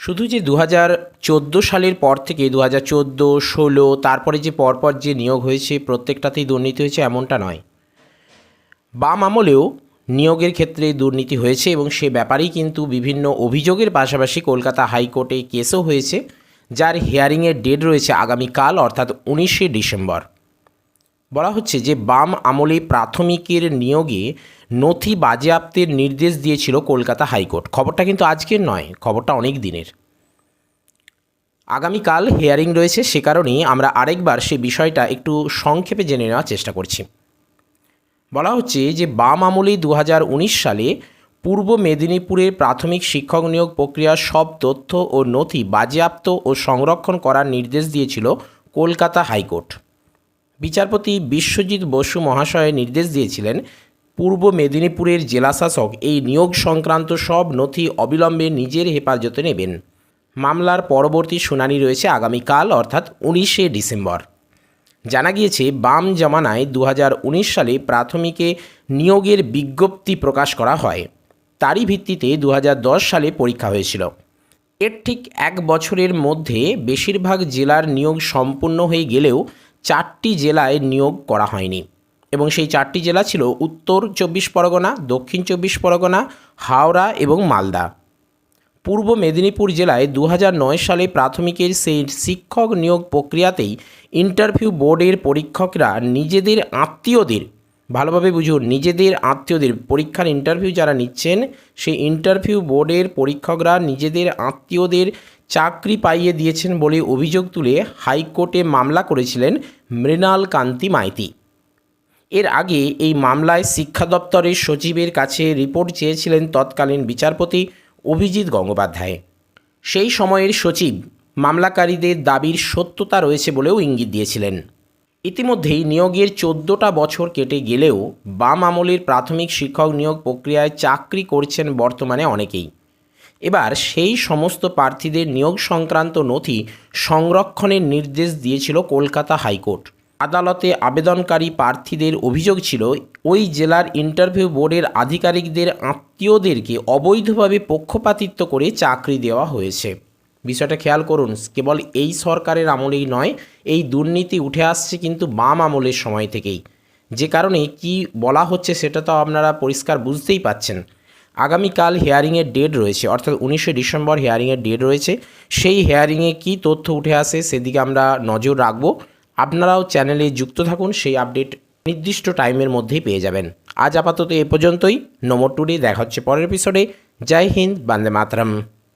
শুধু যে দু হাজার চোদ্দ সালের পর থেকে দু হাজার চোদ্দ, ষোলো, তারপরে যে পরপর যে নিয়োগ হয়েছে, প্রত্যেকটাতেই দুর্নীতি হয়েছে এমনটা নয়। বাম আমলেও নিয়োগের ক্ষেত্রে দুর্নীতি হয়েছে এবং সে ব্যাপারেই কিন্তু বিভিন্ন অভিযোগের পাশাপাশি কলকাতা হাইকোর্টে কেসও হয়েছে, যার হিয়ারিংয়ের ডেট রয়েছে আগামীকাল, অর্থাৎ উনিশে ডিসেম্বর। বলা হচ্ছে যে বাম আমলে প্রাথমিকের নিয়োগে নথি বাজেয়াপ্তের নির্দেশ দিয়েছিল কলকাতা হাইকোর্ট। খবরটা কিন্তু আজকের নয়, খবরটা অনেক দিনের। আগামীকাল হেয়ারিং রয়েছে, সে কারণেই আমরা আরেকবার সে বিষয়টা একটু সংক্ষেপে জেনে নেওয়ার চেষ্টা করছি। বলা হচ্ছে যে বাম আমলে দু হাজার উনিশ সালে পূর্ব মেদিনীপুরের প্রাথমিক শিক্ষক নিয়োগ প্রক্রিয়ার সব তথ্য ও নথি বাজেয়াপ্ত ও সংরক্ষণ করার নির্দেশ দিয়েছিল কলকাতা হাইকোর্ট। বিচারপতি বিশ্বজিৎ বসু মহাশয় নির্দেশ দিয়েছিলেন, পূর্ব মেদিনীপুরের জেলাশাসক এই নিয়োগ সংক্রান্ত সব নথি অবিলম্বে নিজের হেফাজতে নেবেন। মামলার পরবর্তী শুনানি রয়েছে আগামীকাল, অর্থাৎ উনিশে ডিসেম্বর। জানা গিয়েছে, বাম জামানায় দু সালে প্রাথমিকে নিয়োগের বিজ্ঞপ্তি প্রকাশ করা হয়। তারই ভিত্তিতে দু হাজার দশ সালে পরীক্ষা হয়েছিল। এর ঠিক এক বছরের মধ্যে বেশিরভাগ জেলার নিয়োগ সম্পূর্ণ হয়ে গেলেও চারটি জেলায় নিয়োগ করা হয়নি। এবং সেই চারটি জেলা ছিল উত্তর চব্বিশ পরগনা, দক্ষিণ চব্বিশ পরগনা, হাওড়া এবং মালদা। পূর্ব মেদিনীপুর জেলায় দু হাজার নয় সালে প্রাথমিকের সেই শিক্ষক নিয়োগ প্রক্রিয়াতেই ইন্টারভিউ বোর্ডের পরীক্ষকরা নিজেদের আত্মীয়দের ভালোভাবে বুঝুন, নিজেদের আত্মীয়দের, পরীক্ষার ইন্টারভিউ যারা নিচ্ছেন, সেই ইন্টারভিউ বোর্ডের পরীক্ষকরা নিজেদের আত্মীয়দের চাকরি পাইয়ে দিয়েছেন বলে অভিযোগ তুলে হাইকোর্টে মামলা করেছিলেন মৃণাল কান্তি মাইতি। এর আগে এই মামলায় শিক্ষা দপ্তরের সচিবের কাছে রিপোর্ট চেয়েছিলেন তৎকালীন বিচারপতি অভিজিৎ গঙ্গোপাধ্যায়। সেই সময়ের সচিব, মামলাকারীদের দাবির সত্যতা রয়েছে বলেও ইঙ্গিত দিয়েছিলেন। ইতিমধ্যেই নিয়োগের চোদ্দোটা বছর কেটে গেলেও বাম আমলের প্রাথমিক শিক্ষক নিয়োগ প্রক্রিয়ায় চাকরি করছেন বর্তমানে অনেকেই। এবার সেই সমস্ত প্রার্থীদের নিয়োগ সংক্রান্ত নথি সংরক্ষণের নির্দেশ দিয়েছিল কলকাতা হাইকোর্ট। আদালতে আবেদনকারী প্রার্থীদের অভিযোগ ছিল, ওই জেলার ইন্টারভিউ বোর্ডের আধিকারিকদের আত্মীয়দেরকে অবৈধভাবে পক্ষপাতিত্ব করে চাকরি দেওয়া হয়েছে। বিষয়টা খেয়াল করুন, কেবল এই সরকারের আমলেই নয়, এই দুর্নীতি উঠে আসছে কিন্তু বাম আমলের সময় থেকেই। যে কারণে কি বলা হচ্ছে সেটা তো আপনারা পরিষ্কার বুঝতেই পাচ্ছেন। আগামীকাল হেয়ারিংয়ের ডেট রয়েছে, অর্থাৎ উনিশে ডিসেম্বর হেয়ারিংয়ের ডেট রয়েছে। সেই হেয়ারিংয়ে কি তথ্য উঠে আসে সেদিকে আমরা নজর রাখব। আপনারাও চ্যানেলে যুক্ত থাকুন, সেই আপডেট নির্দিষ্ট টাইমের মধ্যেই পেয়ে যাবেন। আজ আপাতত এ পর্যন্তই, নমো টুডে দেখা হচ্ছে পরের এপিসোডে জয় হিন্দ, বান্দে মাতরম।